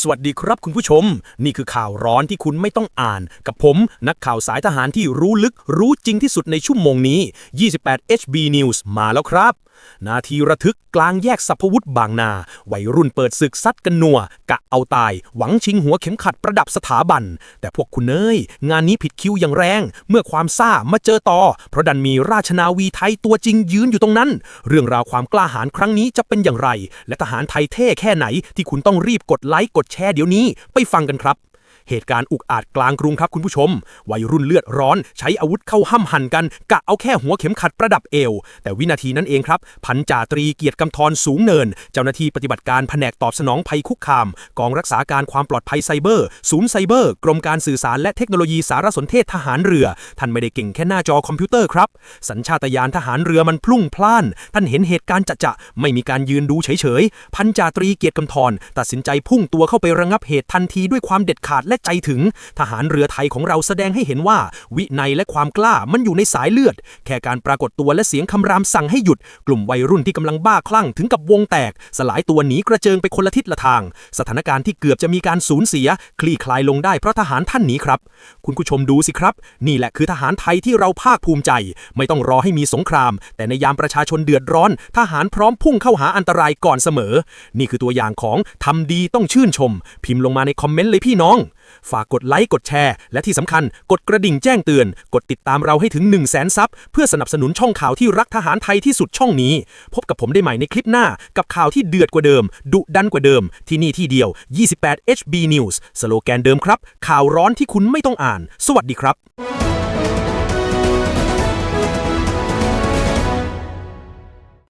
สวัสดีครับคุณผู้ชม นี่คือข่าวร้อนที่คุณไม่ต้องอ่าน กับผมนักข่าวสายทหารที่รู้ลึกรู้จริงที่สุดในชั่วโมงนี้ 28 HB News มาแล้วครับนาทีระทึกกลางแยกสัพพวุธบางนา วัยรุ่นเปิดศึกซัดกันนัว กะเอาตาย หวังชิงหัวเข็มขัดประดับสถาบัน แต่พวกคุณเอ้ย งานนี้ผิดคิวอย่างแรง เมื่อความซ่ามาเจอต่อ เพราะดันมีราชนาวีไทยตัวจริงยืนอยู่ตรงนั้น เรื่องราวความกล้าหาญครั้งนี้จะเป็นอย่างไร และทหารไทยเท่แค่ไหนที่คุณต้องรีบกดไลค์กดแชร์เดี๋ยวนี้ ไปฟังกันครับ เหตุการณ์อุกอาจกลางกรุงครับคุณผู้ชม วัยรุ่นเลือดร้อน ใช้อาวุธเข้าห้ำหั่นกันกะเอาแค่หัวเข็มขัดประดับเอว แต่วินาทีนั้นเองครับ พันจ่าตรีเกียรติกำธรสูงเนิน เจ้าหน้าที่ปฏิบัติการแผนกตอบสนองภัยคุกคาม กองรักษาการความปลอดภัยไซเบอร์ ศูนย์ไซเบอร์ กรมการสื่อสารและเทคโนโลยีสารสนเทศทหารเรือ ท่านไม่ได้เก่งแค่หน้าจอคอมพิวเตอร์ครับ สัญชาตญาณทหารเรือมันพลุ่งพล่าน ท่านเห็นเหตุการณ์จะจะไม่มีการยืนดูเฉยๆ พันจ่าตรีเกียรติกำธรตัดสินใจพุ่งตัวเข้าไประงับเหตุทันทีด้วยความเด็ดขาดและใจถึง ทหารเรือไทยของเราแสดงให้เห็นว่า วินัยและความกล้ามันอยู่ในสายเลือด แค่การปรากฏตัวและเสียงคำรามสั่งให้หยุด กลุ่มวัยรุ่นที่กำลังบ้าคลั่งถึงกับวงแตก สลายตัวหนีกระเจิงไปคนละทิศละทาง สถานการณ์ที่เกือบจะมีการสูญเสีย คลี่คลายลงได้เพราะทหารท่านนี้ครับ คุณผู้ชมดูสิครับ นี่แหละคือทหารไทยที่เราภาคภูมิใจ ไม่ต้องรอให้มีสงคราม แต่ในยามประชาชนเดือดร้อน ทหารพร้อมพุ่งเข้าหาอันตรายก่อนเสมอ นี่คือตัวอย่างของทำดีต้องชื่นชม พิมพ์ลงมาในคอมเมนต์เลยพี่น้องฝากกดไลค์กดแชร์ และที่สำคัญกดกระดิ่งแจ้งเตือน กดติดตามเราให้ถึง 1 0 0 0 0แสนซับเพื่อสนับสนุนช่องข่าวที่รักทหารไทยที่สุดช่องนี้ พบกับผมได้ใหม่ในคลิปหน้า กับข่าวที่เดือดกว่าเดิม ดุดันกว่าเดิม ที่นี่ที่เดียว 28 HB News สโลแกนเดิมครับ ข่าวร้อนที่คุณไม่ต้องอ่าน สวัสดีครับ